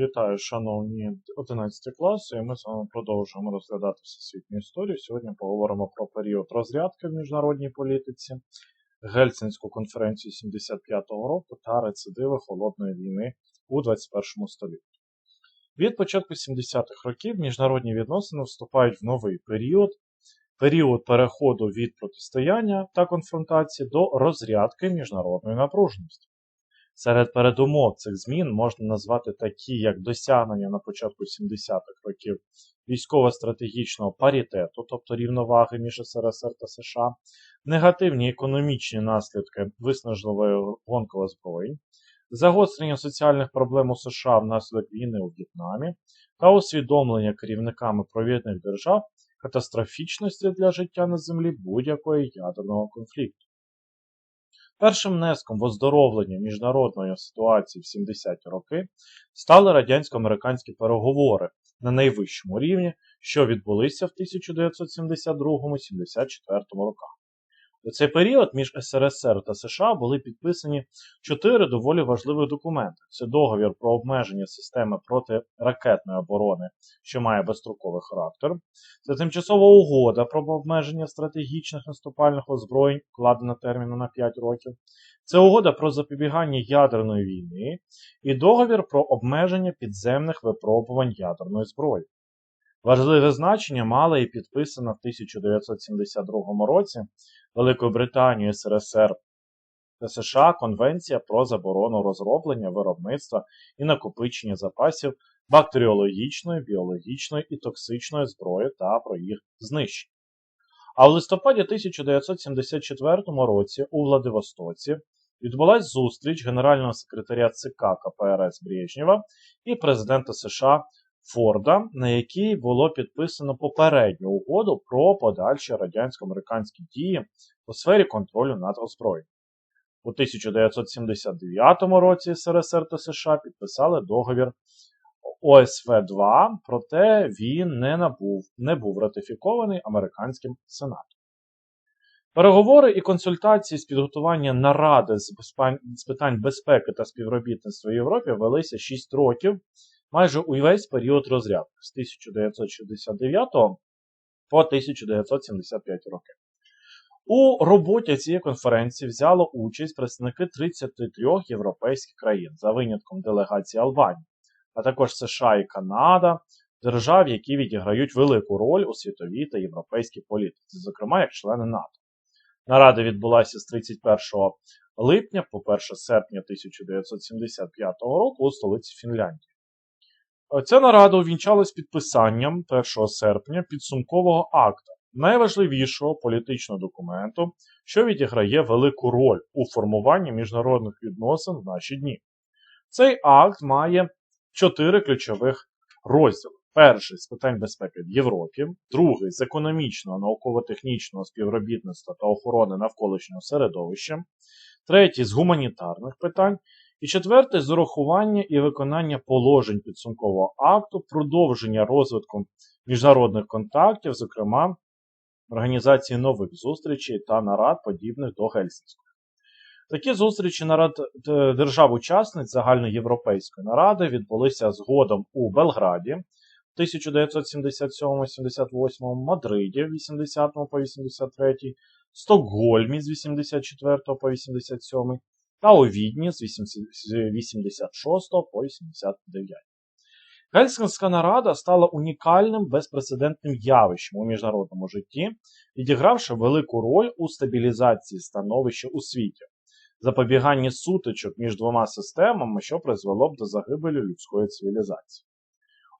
Вітаю, шановні 11 класи, і ми з вами продовжуємо розглядати всесвітню історію. Сьогодні поговоримо про період розрядки в міжнародній політиці, Гельсінську конференцію 75-го року та рецидиви Холодної війни у 21 столітті. Від початку 70-х років міжнародні відносини вступають в новий період, період переходу від протистояння та конфронтації до розрядки міжнародної напруженості. Серед передумов цих змін можна назвати такі, як досягнення на початку 70-х років військово-стратегічного паритету, тобто рівноваги між СРСР та США, негативні економічні наслідки виснажливої гонки озброєнь, загострення соціальних проблем у США внаслідок війни у В'єтнамі та усвідомлення керівниками провідних держав катастрофічності для життя на землі будь-якої ядерного конфлікту. Першим внеском в оздоровлення міжнародної ситуації в 70-ті роки стали радянсько-американські переговори на найвищому рівні, що відбулися в 1972-74 роках. У цей період між СРСР та США були підписані чотири доволі важливих документи: це договір про обмеження системи протиракетної оборони, що має безстроковий характер, це тимчасова угода про обмеження стратегічних наступальних озброєнь, вкладена терміну на 5 років, це угода про запобігання ядерної війни і договір про обмеження підземних випробувань ядерної зброї. Важливе значення мала і підписана в 1972 році Великою Британією СРСР та США Конвенція про заборону розроблення, виробництва і накопичення запасів бактеріологічної, біологічної і токсичної зброї та про їх знищення. А в листопаді 1974 році у Владивостоці відбулася зустріч генерального секретаря ЦК КПРС Брежнєва і президента США Форда, на якій було підписано попередню угоду про подальші радянсько-американські дії у сфері контролю над озброєнням. У 1979 році СРСР та США підписали договір ОСВ-2, проте він не, набув, не був ратифікований американським сенатом. Переговори і консультації з підготування наради з питань безпеки та співробітництва в Європі велися 6 років майже увесь період розрядки з 1969 по 1975 роки. У роботі цієї конференції взяло участь представники 33 європейських країн за винятком делегації Албанії, а також США і Канада, держав, які відіграють велику роль у світовій та європейській політиці, зокрема як члени НАТО. Нарада відбулася з 31 липня по 1 серпня 1975 року у столиці Фінляндії. Ця нарада увінчалась підписанням 1 серпня підсумкового акта, найважливішого політичного документу, що відіграє велику роль у формуванні міжнародних відносин в наші дні. Цей акт має чотири ключових розділи. Перший з питань безпеки в Європі, другий з економічного, науково-технічного співробітництва та охорони навколишнього середовища, третій з гуманітарних питань і четверте з урахування і виконання положень підсумкового акту, продовження розвитку міжнародних контактів, зокрема організації нових зустрічей та нарад, подібних до Гельсінської. Такі зустрічі нарад держав-учасниць загальноєвропейської наради відбулися згодом у Белграді в 1977-78, Мадриді в 80 по 83, Стокгольмі з 84 по 87 та у Відні з 86 по 89. Гельсінська нарада стала унікальним безпрецедентним явищем у міжнародному житті, відігравши велику роль у стабілізації становища у світі, запобіганні сутичок між двома системами, що призвело б до загибелі людської цивілізації.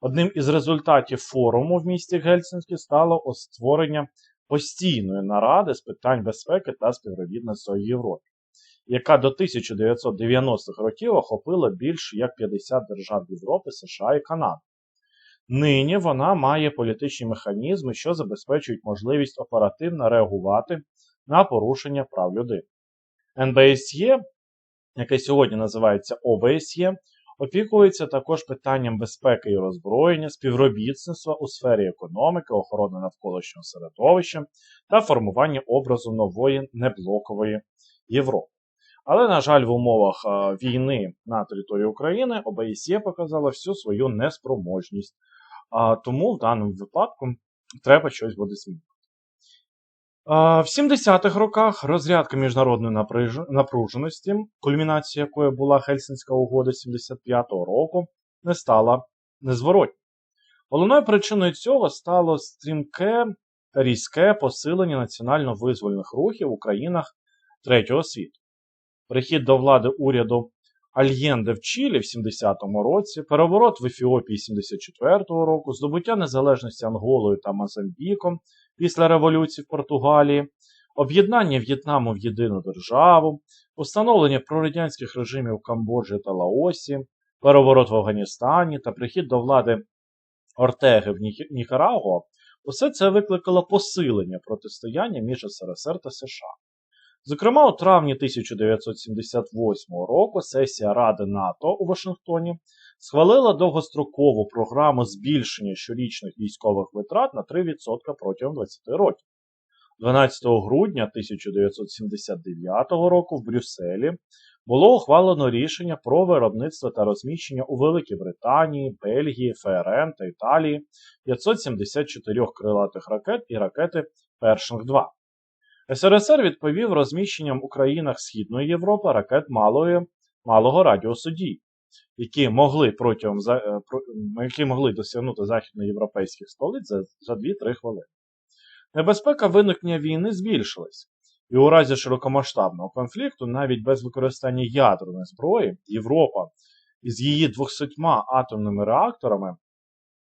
Одним із результатів форуму в місті Гельсінські стало створення постійної наради з питань безпеки та співробітництва Європі яка до 1990-х років охопила більш як 50 держав Європи, США і Канади. Нині вона має політичні механізми, що забезпечують можливість оперативно реагувати на порушення прав людини. НБСЄ, яке сьогодні називається ОБСЄ, опікується також питанням безпеки і роззброєння, співробітництва у сфері економіки, охорони навколишнього середовища та формування образу нової неблокової Європи. Але, на жаль, в умовах війни на території України ОБСЄ показала всю свою неспроможність. Тому в даному випадку треба щось буде змінити. В 70-х роках розрядка міжнародної напруженості, кульмінацією якої була Хельсінська угода 75-го року, не стала незворотньою. Головною причиною цього стало стрімке різке посилення національно-визвольних рухів в Українах третього світу. Прихід до влади уряду Альєнде в Чилі в 70-му році, переворот в Ефіопії 74-го року, здобуття незалежності Анголою та Мозамбіком після революції в Португалії, об'єднання В'єтнаму в єдину державу, установлення прорадянських режимів в Камбоджі та Лаосі, переворот в Афганістані та прихід до влади Ортеги в Нікарагуа, усе це викликало посилення протистояння між СРСР та США. Зокрема, у травні 1978 року сесія Ради НАТО у Вашингтоні схвалила довгострокову програму збільшення щорічних військових витрат на 3% протягом 20 років. 12 грудня 1979 року в Брюсселі було ухвалено рішення про виробництво та розміщення у Великій Британії, Бельгії, ФРН та Італії 574 крилатих ракет і ракети Першинг 2. СРСР відповів розміщенням у країнах Східної Європи ракет малої, малого радіусу дій, які могли протягом е, які могли досягнути західноєвропейських столиць за, за 2-3 хвилини. Небезпека виникнення війни збільшилась, і у разі широкомасштабного конфлікту, навіть без використання ядерної зброї, Європа із її 200 атомними реакторами,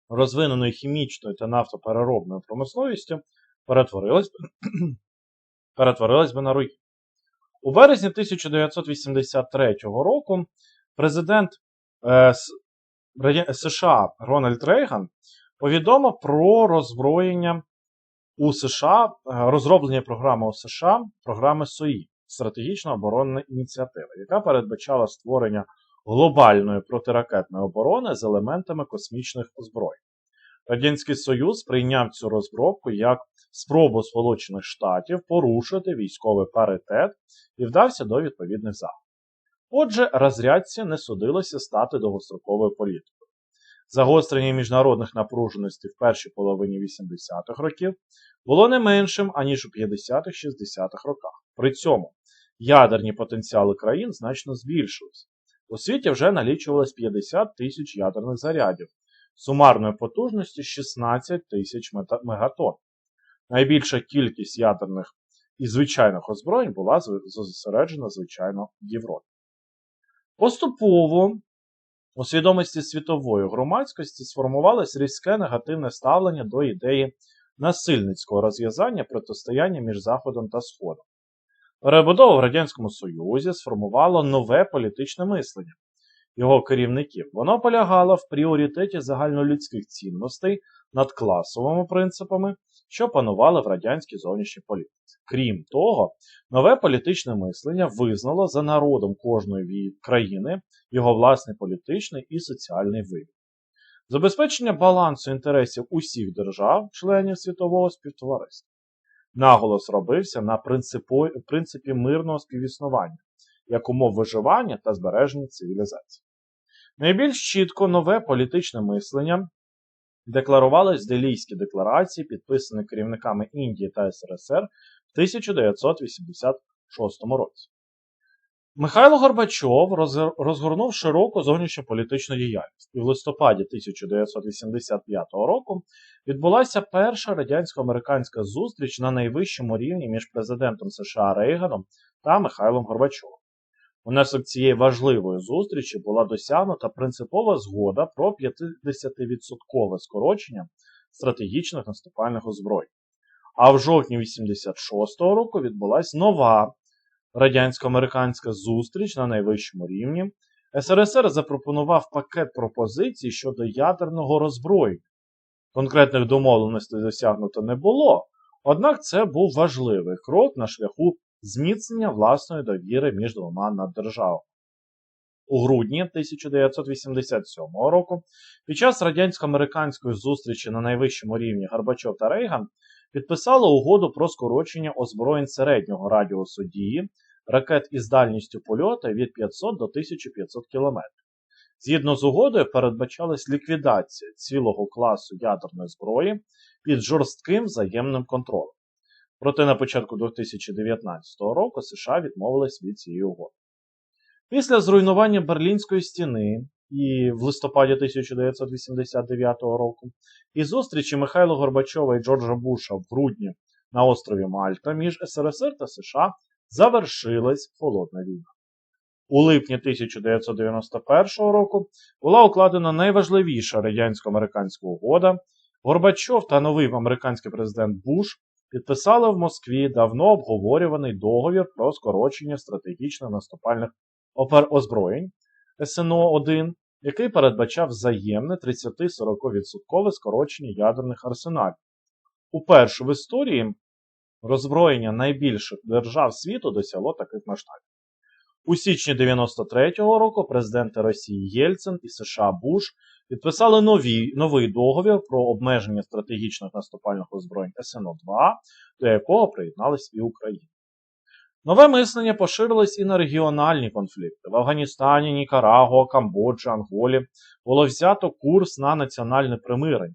розвиненою хімічною та нафтопереробною промисловістю, перетворилась перетворилась би на руїн. У березні 1983 року президент е, США Рональд Рейган повідомив про роззброєння у США, е, розроблення програми у США, програми СОІ стратегічна оборонна ініціатива, яка передбачала створення глобальної протиракетної оборони з елементами космічних озброєнь. Радянський Союз прийняв цю розробку як спробу Сполучених Штатів порушити військовий паритет і вдався до відповідних заходів. Отже, розрядці не судилося стати довгостроковою політикою. Загострення міжнародних напруженостей в першій половині 80-х років було не меншим, аніж у 50-60-х роках. При цьому ядерні потенціали країн значно збільшились. У світі вже налічувалось 50 тисяч ядерних зарядів, сумарною потужністю 16 тисяч мегатон. Найбільша кількість ядерних і звичайних озброєнь була зосереджена, звичайно, в Європі. Поступово у свідомості світової громадськості сформувалось різке негативне ставлення до ідеї насильницького розв'язання протистояння між Заходом та Сходом. Перебудова в Радянському Союзі сформувала нове політичне мислення, його керівників, воно полягало в пріоритеті загальнолюдських цінностей над класовими принципами, що панували в радянській зовнішній політиці. Крім того, нове політичне мислення визнало за народом кожної країни його власний політичний і соціальний вибір. Забезпечення балансу інтересів усіх держав, членів світового співтовариства. Наголос робився на принципі мирного співіснування як умов виживання та збереження цивілізації. Найбільш чітко нове політичне мислення декларувалось в Делійській декларації, підписані керівниками Індії та СРСР в 1986 році. Михайло Горбачов розгорнув широку зовнішньополітичну діяльність, і в листопаді 1985 року відбулася перша радянсько-американська зустріч на найвищому рівні між президентом США Рейганом та Михайлом Горбачовим. Унесок цієї важливої зустрічі була досягнута принципова згода про 50% скорочення стратегічних наступальних озброєнь. А в жовтні 86-го року відбулася нова радянсько-американська зустріч на найвищому рівні. СРСР запропонував пакет пропозицій щодо ядерного роззброєння. Конкретних домовленостей досягнуто не було, однак це був важливий крок на шляху зміцнення власної довіри між двома наддержавами. У грудні 1987 року під час радянсько-американської зустрічі на найвищому рівні Горбачов та Рейган підписали угоду про скорочення озброєнь середнього радіусу дії ракет із дальністю польоту від 500 до 1500 км. Згідно з угодою, передбачалась ліквідація цілого класу ядерної зброї під жорстким взаємним контролем. Проте на початку 2019 року США відмовились від цієї угоди. Після зруйнування Берлінської стіни і в листопаді 1989 року і зустрічі Михайла Горбачова і Джорджа Буша в грудні на острові Мальта між СРСР та США завершилась холодна війна. У липні 1991 року була укладена найважливіша радянсько-американська угода. Горбачов та новий американський президент Буш підписали в Москві давно обговорюваний договір про скорочення стратегічно наступальних озброєнь СНО-1, який передбачав взаємне 30-40% скорочення ядерних арсеналів. Уперше в історії роззброєння найбільших держав світу досягло таких масштабів. У січні 93-го року президенти Росії Єльцин і США Буш підписали нові, новий договір про обмеження стратегічних наступальних озброєнь СНО-2, до якого приєдналась і Україна. Нове мислення поширилось і на регіональні конфлікти. В Афганістані, Нікарагуа, Камбоджі, Анголі було взято курс на національне примирення,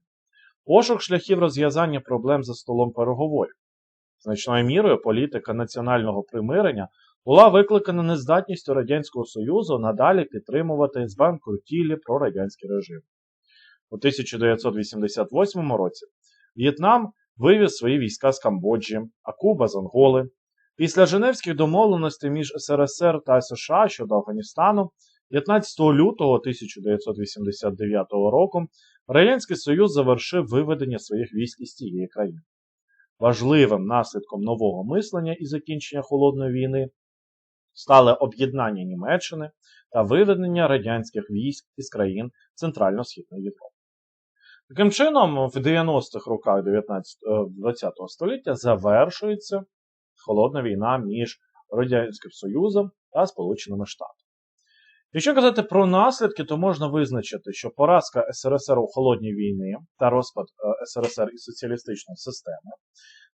пошук шляхів розв'язання проблем за столом переговорів. Значною мірою політика національного примирення була викликана нездатністю Радянського Союзу надалі підтримувати збанкрутілі прорадянський режим. У 1988 році В'єтнам вивіз свої війська з Камбоджі, а Куба з Анголи. Після Женевських домовленостей між СРСР та США щодо Афганістану 15 лютого 1989 року Радянський Союз завершив виведення своїх військ із цієї країни. Важливим наслідком нового мислення і закінчення холодної війни стали об'єднання Німеччини та виведення радянських військ із країн Центрально-Східної Європи. Таким чином, в 90-х роках 20 століття завершується холодна війна між Радянським Союзом та Сполученими Штатами. Якщо казати про наслідки, то можна визначити, що поразка СРСР у холодній війні та розпад е, СРСР і соціалістичної системи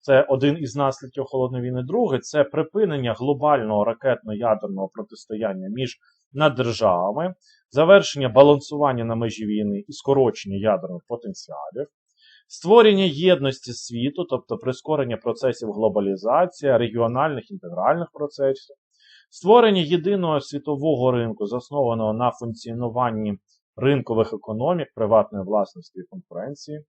це один із наслідків холодної війни. Другий це припинення глобального ракетно-ядерного протистояння між наддержавами, завершення балансування на межі війни і скорочення ядерних потенціалів, створення єдності світу, тобто прискорення процесів глобалізації, регіональних інтегральних процесів, створення єдиного світового ринку, заснованого на функціонуванні ринкових економік, приватної власності і конкуренції,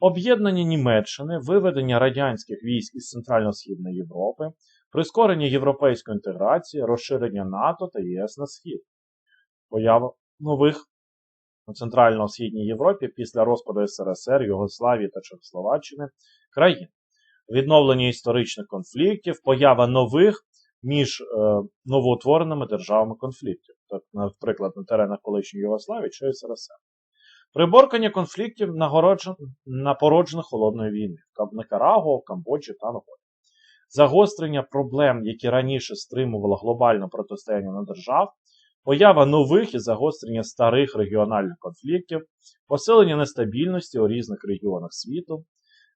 об'єднання Німеччини, виведення радянських військ із Центрально-Східної Європи, прискорення європейської інтеграції, розширення НАТО та ЄС на Схід, поява нових у Центрально-Східній Європі після розпаду СРСР, Югославії та Чехословаччини країн, відновлення історичних конфліктів, поява нових між е, новоутвореними державами конфліктів, так, наприклад, на теренах колишньої Югославії чи СРСР. Приборкання конфліктів на породжених холодної війни в Никарагуа, в Камбоджі та Анголі. Загострення проблем, які раніше стримувало глобальне протистояння на держав, поява нових і загострення старих регіональних конфліктів, посилення нестабільності у різних регіонах світу,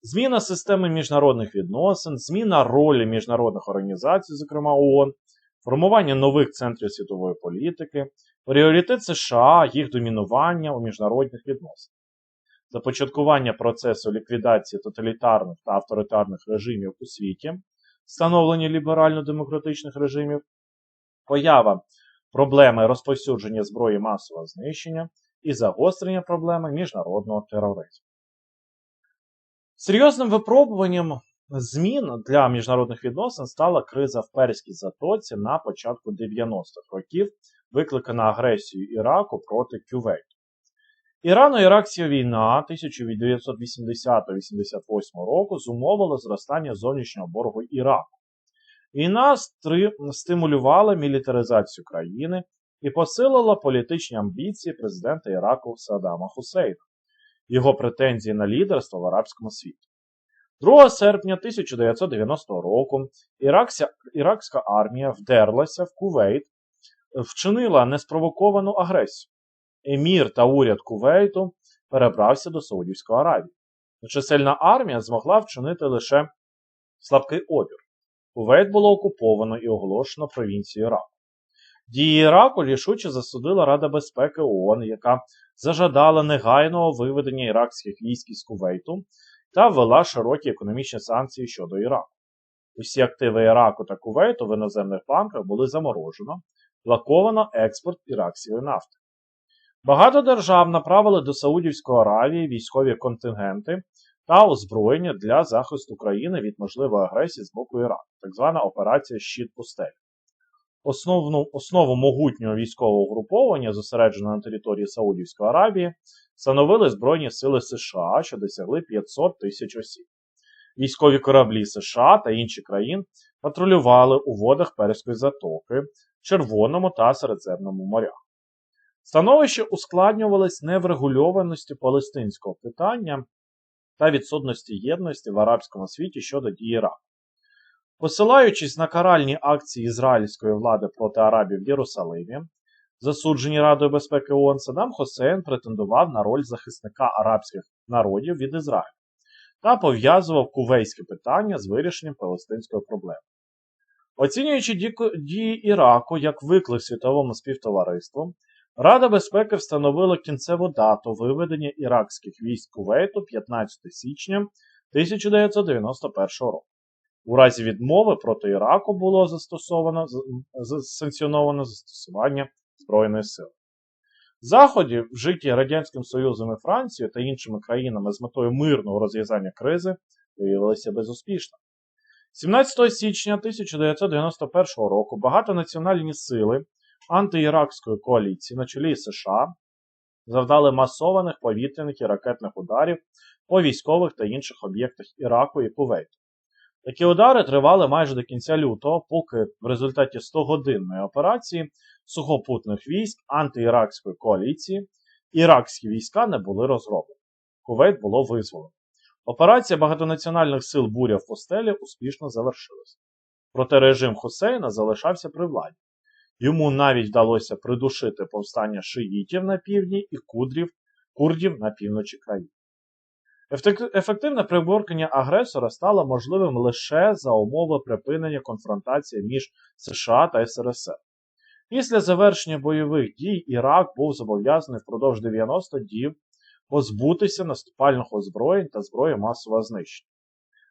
зміна системи міжнародних відносин, зміна ролі міжнародних організацій, зокрема ООН, формування нових центрів світової політики, пріоритет США, їх домінування у міжнародних відносинах, започаткування процесу ліквідації тоталітарних та авторитарних режимів у світі, встановлення ліберально-демократичних режимів, поява проблеми розповсюдження зброї масового знищення і загострення проблеми міжнародного тероризму. Серйозним випробуванням змін для міжнародних відносин стала криза в Перській затоці на початку 90-х років, викликана агресією Іраку проти Кювейту. Ірано-Іракська війна 1980-88 року зумовила зростання зовнішнього боргу Іраку. Війна стимулювала мілітаризацію країни і посилила політичні амбіції президента Іраку Саддама Хусейна, його претензії на лідерство в арабському світі. 2 серпня 1990 року іракська, армія вдерлася в Кувейт, вчинила неспровоковану агресію. Емір та уряд Кувейту перебрався до Саудівської Аравії. Чисельна армія змогла вчинити лише слабкий опір. Кувейт було окуповано і оголошено провінцією Іраку. Дії Іраку рішуче засудила Рада безпеки ООН, яка зажадала негайного виведення іракських військ із Кувейту та ввела широкі економічні санкції щодо Іраку. Усі активи Іраку та Кувейту в іноземних банках були заморожено, блоковано експорт іракської нафти. Багато держав направили до Саудівської Аравії військові контингенти та озброєння для захисту країни від можливої агресії з боку Іраку, так звана операція Щит пустель. Основну основу могутнього військового угруповання, зосередженого на території Саудівської Аравії, становили Збройні сили США, що досягли 500 тисяч осіб. Військові кораблі США та інші країн патрулювали у водах Перської затоки, Червоному та Середземному морях. Становище ускладнювалось неврегульованості палестинського питання та відсутності єдності в арабському світі щодо дії Іраку. Посилаючись на каральні акції ізраїльської влади проти арабів в Єрусалимі, засуджені Радою безпеки ООН, Саддам Хусейн претендував на роль захисника арабських народів від Ізраїлю та пов'язував кувейське питання з вирішенням палестинської проблеми. Оцінюючи дії Іраку як виклик світовому співтовариству, Рада безпеки встановила кінцеву дату виведення іракських військ Кувейту 15 січня 1991 року. У разі відмови проти Іраку було застосовано санкціоновано застосування Збройної сили. Заходи, вжиті Радянським Союзом і Францією та іншими країнами з метою мирного розв'язання кризи, виявилися безуспішними. 17 січня 1991 року багатонаціональні сили антиіракської коаліції на чолі США завдали масованих повітряних і ракетних ударів по військових та інших об'єктах Іраку і Кувейту. Такі удари тривали майже до кінця лютого, поки в результаті 100-годинної операції сухопутних військ антиіракської коаліції іракські війська не були розроблені. Кувейт було визволено. Операція багатонаціональних сил буря в постелі успішно завершилася. Проте режим Хусейна залишався при владі. Йому навіть вдалося придушити повстання шиїтів на півдні і кудрів, курдів на півночі країни. Ефективне приборкання агресора стало можливим лише за умови припинення конфронтації між США та СРСР. Після завершення бойових дій Ірак був зобов'язаний впродовж 90 діб позбутися наступальних озброєнь та зброї масового знищення.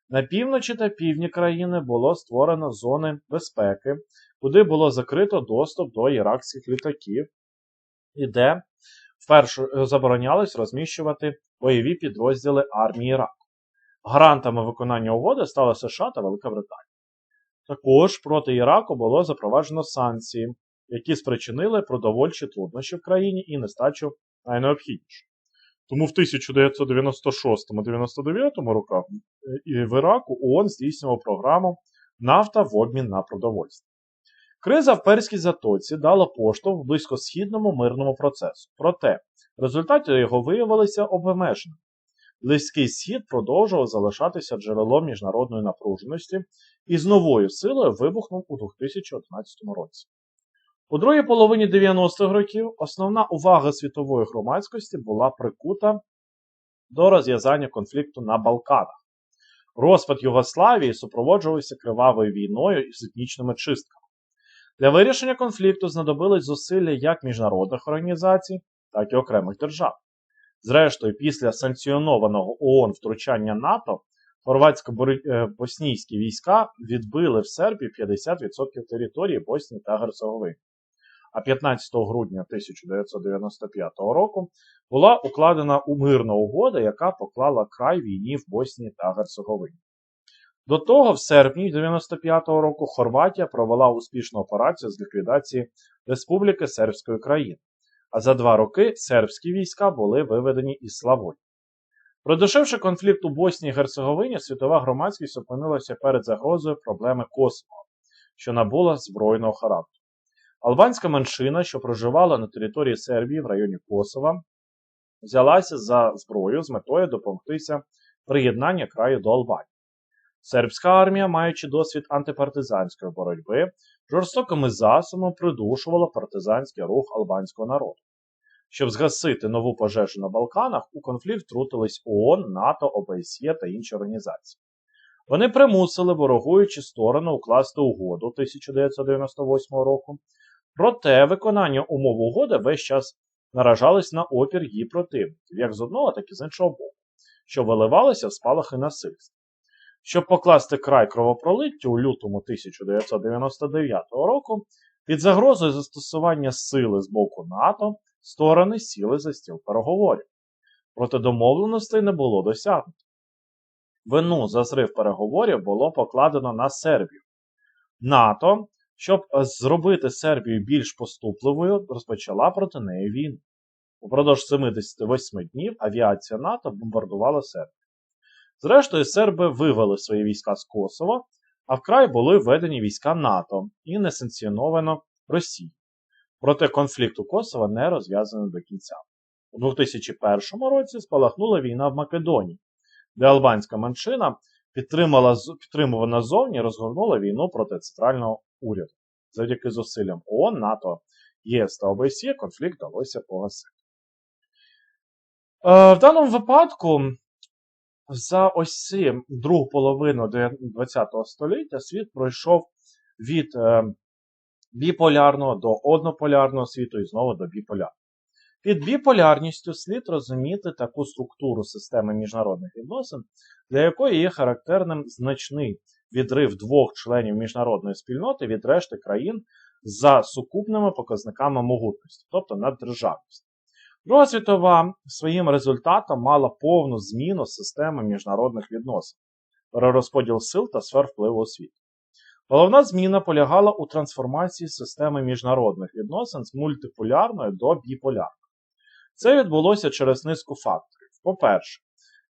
На півночі та півдні країни було створено зони безпеки, куди було закрито доступ до іракських літаків, і де вперше е, заборонялось розміщувати бойові підрозділи армії Іраку. Гарантами виконання угоди стали США та Велика Британія. Також проти Іраку було запроваджено санкції, які спричинили продовольчі труднощі в країні і нестачу найнеобхідніше. Тому в 1996-99 роках е, в Іраку ООН здійснював програму Нафта в обмін на продовольство. Криза в Перській затоці дала поштовх близькосхідному мирному процесу. Проте результати його виявилися обмеженими. Близький схід продовжував залишатися джерелом міжнародної напруженості і з новою силою вибухнув у 2011 році. У другій половині 90-х років основна увага світової громадськості була прикута до розв'язання конфлікту на Балканах. Розпад Югославії супроводжувався кривавою війною і етнічними чистками. Для вирішення конфлікту знадобились зусилля як міжнародних організацій, так і окремих держав. Зрештою, після санкціонованого ООН втручання НАТО хорватсько-боснійські війська відбили в Сербії 50% території Боснії та Герцеговини а 15 грудня 1995 року була укладена мирна угода, яка поклала край війні в Боснії та Герцеговині. До того, в серпні 1995 року Хорватія провела успішну операцію з ліквідації Республіки Сербської країни, а за два роки сербські війська були виведені із Славоні. Продушивши конфлікт у Боснії і Герцеговині, світова громадськість опинилася перед загрозою проблеми Косово, що набула збройного характеру. Албанська меншина, що проживала на території Сербії в районі Косова, взялася за зброю з метою допомогтися приєднання краю до Албанії. Сербська армія, маючи досвід антипартизанської боротьби, жорстокими засобами придушувала партизанський рух албанського народу. Щоб згасити нову пожежу на Балканах, у конфлікт втрутились ООН, НАТО, ОБСЄ та інші організації. Вони примусили ворогуючі сторони укласти угоду 1998 року. Проте виконання умов угоди весь час наражались на опір її противників, як з одного, так і з іншого боку, що виливалося в спалахи насильства. Щоб покласти край кровопролиттю у лютому 1999 року, під загрозою застосування сили з боку НАТО сторони сіли за стіл переговорів. Проте домовленостей не було досягнуто. Вину за зрив переговорів було покладено на Сербію. НАТО, щоб зробити Сербію більш поступливою, розпочала проти неї війну. Упродовж 78 днів авіація НАТО бомбардувала Сербію. Зрештою, серби вивели свої війська з Косова, а вкрай були введені війська НАТО і несанкціоновано Росії. Проте конфлікт у Косова не розв'язаний до кінця. У 2001 році спалахнула війна в Македонії, де албанська меншина підтримувана зовні розгорнула війну проти центрального уряду. Завдяки зусиллям ООН, НАТО, ЄС та ОБСЄ конфлікт вдалося погасити. Е, в даному випадку, за ось ці другу половину ХХ століття світ пройшов від е, біполярного до однополярного світу і знову до біполярного. Під біполярністю слід розуміти таку структуру системи міжнародних відносин, для якої є характерним значний відрив двох членів міжнародної спільноти від решти країн за сукупними показниками могутності, тобто наддержавності. Друга світова своїм результатом мала повну зміну системи міжнародних відносин, перерозподіл сил та сфер впливу у світі. Головна зміна полягала у трансформації системи міжнародних відносин з мультиполярної до біполярної. Це відбулося через низку факторів. По-перше,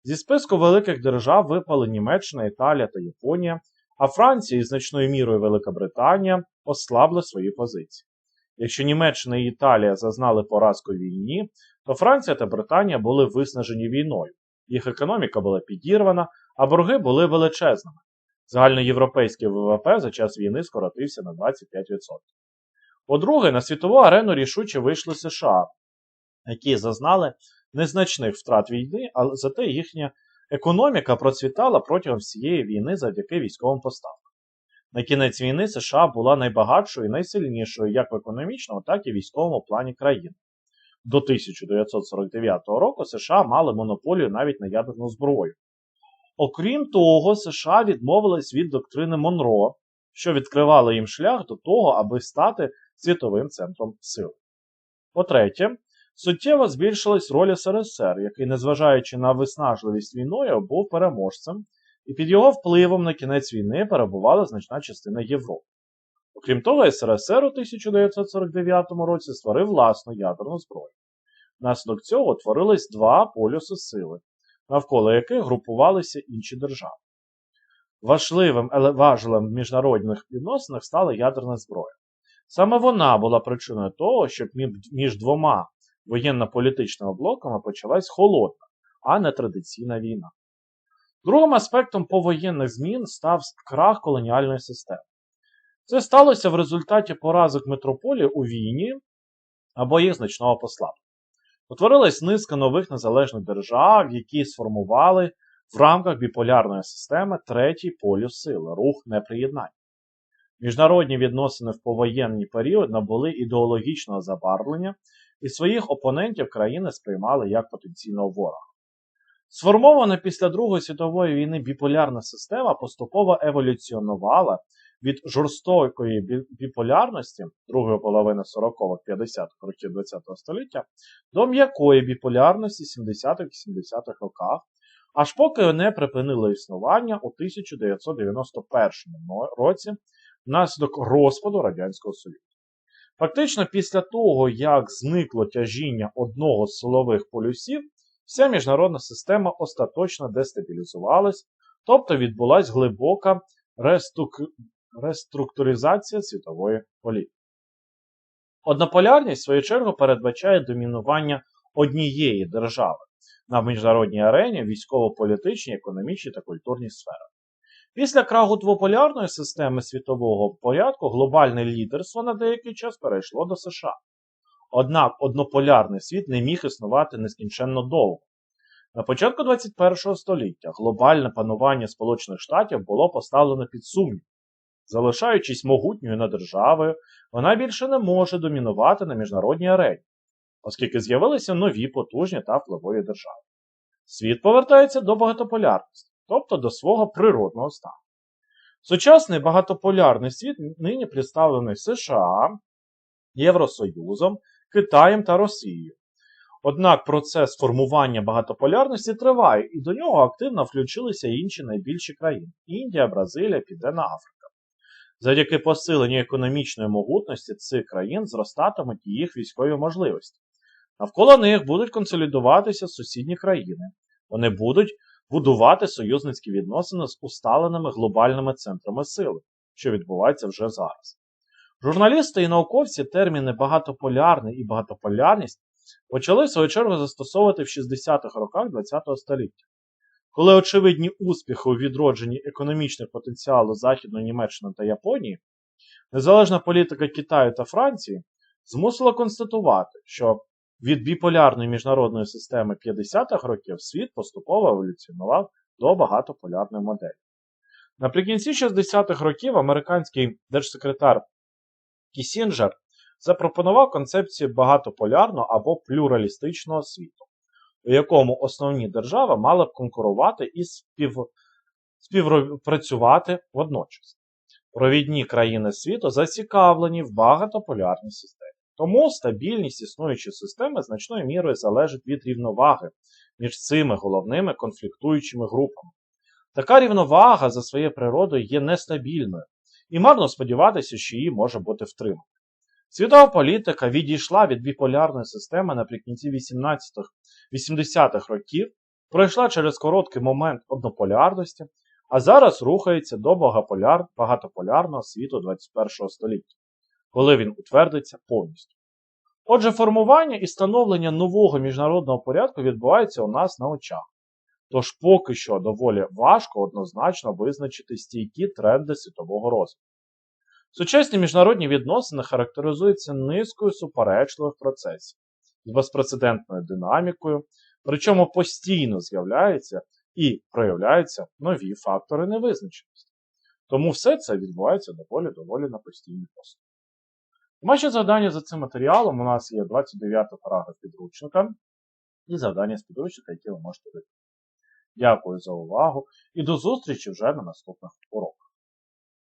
зі списку великих держав випали Німеччина, Італія та Японія, а Франція і значною мірою Велика Британія ослабли свої позиції. Якщо Німеччина і Італія зазнали поразку війні, то Франція та Британія були виснажені війною. Їх економіка була підірвана, а борги були величезними. Загальноєвропейський ВВП за час війни скоротився на 25%. По-друге, на світову арену рішуче вийшли США, які зазнали незначних втрат війни, але зате їхня економіка процвітала протягом всієї війни завдяки військовим поставкам. На кінець війни США була найбагатшою і найсильнішою як в економічному, так і військовому плані країни. До 1949 року США мали монополію навіть на ядерну зброю. Окрім того, США відмовились від доктрини Монро, що відкривало їм шлях до того, аби стати світовим центром сил. По-третє, суттєво збільшилась роль СРСР, який, незважаючи на виснажливість війною, був переможцем, і під його впливом на кінець війни перебувала значна частина Європи. Окрім того, СРСР у 1949 році створив власну ядерну зброю. Внаслідок цього утворились два полюси сили, навколо яких групувалися інші держави. Важливим важелем в міжнародних відносинах стала ядерна зброя. Саме вона була причиною того, щоб між двома воєнно-політичними блоками почалась холодна, а не традиційна війна. Другим аспектом повоєнних змін став крах колоніальної системи. Це сталося в результаті поразок метрополії у війні або їх значного послаблення. Утворилась низка нових незалежних держав, які сформували в рамках біполярної системи третій полюс сили рух неприєднання. Міжнародні відносини в повоєнний період набули ідеологічного забарвлення, і своїх опонентів країни сприймали як потенційного ворога. Сформована після Другої світової війни біполярна система поступово еволюціонувала від жорстокої біполярності другої половини 40-х-50-х років ХХ століття до м'якої біполярності 70-х-70-х роках, аж поки не припинило існування у 1991 році внаслідок розпаду Радянського Союзу. Фактично, після того, як зникло тяжіння одного з силових полюсів, вся міжнародна система остаточно дестабілізувалась, тобто відбулася глибока реструк... реструктуризація світової політики. Однополярність, в свою чергу, передбачає домінування однієї держави на міжнародній арені військово-політичній, економічній та культурній сферах. Після краху двополярної системи світового порядку глобальне лідерство на деякий час перейшло до США. Однак однополярний світ не міг існувати нескінченно довго. На початку 21 століття глобальне панування Сполучених Штатів було поставлено під сумнів. Залишаючись могутньою над державою, вона більше не може домінувати на міжнародній арені, оскільки з'явилися нові потужні та впливові держави. Світ повертається до багатополярності, тобто до свого природного стану. Сучасний багатополярний світ нині представлений США, Євросоюзом, Китаєм та Росією. Однак процес формування багатополярності триває, і до нього активно включилися інші найбільші країни Індія, Бразилія, Південна Африка. Завдяки посиленню економічної могутності цих країн зростатимуть їх військові можливості. Навколо них будуть консолідуватися сусідні країни. Вони будуть будувати союзницькі відносини з усталеними глобальними центрами сили, що відбувається вже зараз. Журналісти і науковці терміни багатополярний і багатополярність почали в свою чергу застосовувати в 60-х роках ХХ століття. Коли очевидні успіхи у відродженні економічних потенціалу Західної Німеччини та Японії, незалежна політика Китаю та Франції змусила констатувати, що від біполярної міжнародної системи 50-х років світ поступово еволюціонував до багатополярної моделі. Наприкінці 60-х років американський держсекретар Кісінджер запропонував концепцію багатополярного або плюралістичного світу, у якому основні держави мали б конкурувати і спів... співпрацювати водночас. Провідні країни світу зацікавлені в багатополярній системі. Тому стабільність існуючої системи значною мірою залежить від рівноваги між цими головними конфліктуючими групами. Така рівновага за своєю природою є нестабільною, і марно сподіватися, що її може бути втримано. Світова політика відійшла від біполярної системи наприкінці 80-х років, пройшла через короткий момент однополярності, а зараз рухається до багатополярного світу 21 століття, коли він утвердиться повністю. Отже, формування і становлення нового міжнародного порядку відбувається у нас на очах. Тож поки що доволі важко однозначно визначити стійкі тренди світового розвитку. Сучасні міжнародні відносини характеризуються низкою суперечливих процесів з безпрецедентною динамікою, причому постійно з'являються і проявляються нові фактори невизначеності. Тому все це відбувається доволі доволі на постійній основі. Домашнє завдання за цим матеріалом у нас є 29 параграф підручника і завдання з підручника, які ви можете виконати. Дякую за увагу і до зустрічі вже на наступних уроках.